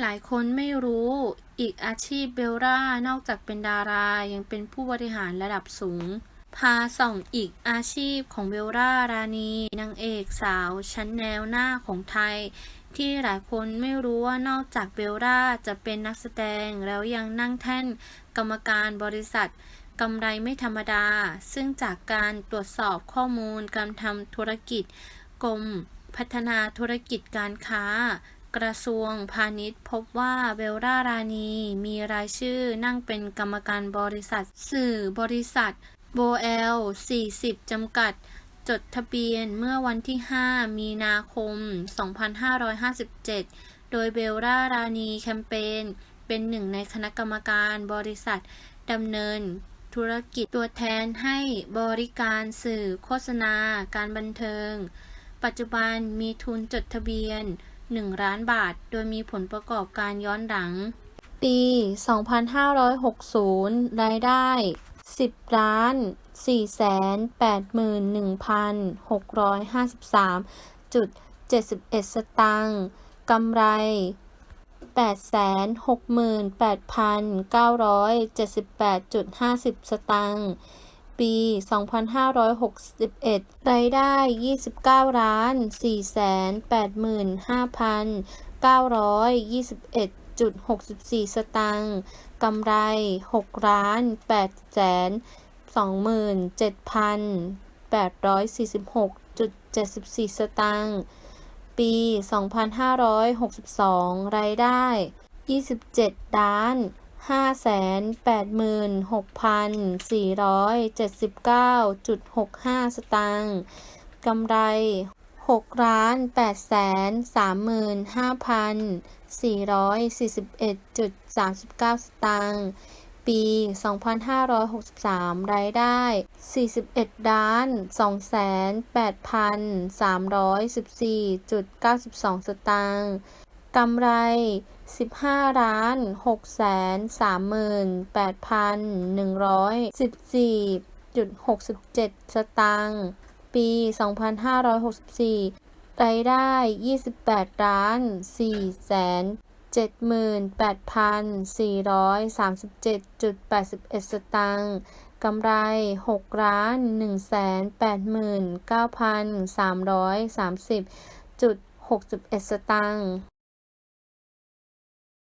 หลายคนไม่รู้ อีกอาชีพเบลล่านอกจากเป็นดารา ยังเป็นผู้บริหารระดับสูง พาส่องอีกอาชีพของเบลล่ารานีนางเอกสาว ชั้นแนวหน้าของไทย ที่หลายคนไม่รู้ว่านอกจากเบลล่าจะเป็นนักแสดงแล้วยังนั่งแท่น กรรมการบริษัทกำไรไม่ธรรมดา ซึ่งจากการตรวจสอบข้อมูลการทำธุรกิจกรมพัฒนาธุรกิจการค้า กระทรวงพาณิชย์ พบว่าเบลล่ารานีมีรายชื่อนั่งเป็นกรรมการบริษัท สื่อบริษัทโบเอล40 จำกัด จดทะเบียนเมื่อวันที่ 5 มีนาคม 2557 โดยเบลล่ารานีแคมเปญเป็นหนึ่งในคณะกรรมการบริษัทดำเนินธุรกิจตัวแทนให้บริการสื่อโฆษณา การบันเทิง ปัจจุบันมีทุนจดทะเบียน 1 ล้านบาท โดยมีผลประกอบการย้อนหลัง ปี 2560 รายได้ 10 ล้าน 481,653.71 สตางค์กำไร 868,978.50 สตางค์ ปี 2561 รายได้ 29 ล้าน 485,921.64 สตางค์ กำไร 6 ล้าน8แสน27,846.74 สตางค์ ปี 2562 รายได้ 27 ล้าน 586,479.65 สตางค์ กำไร6ล้าน8แสน35,441.39 สตางค์ ปี 2563 รายได้ 41ล้าน208,314.92 สตางค์ กำไร 15ล้าน6แสน38,114.67 สตางค์ปี 2564 รายได้ 28ล้าน4แสน78,437.81 สตางค์กำไร6ล้าน189,330.61 สตางค์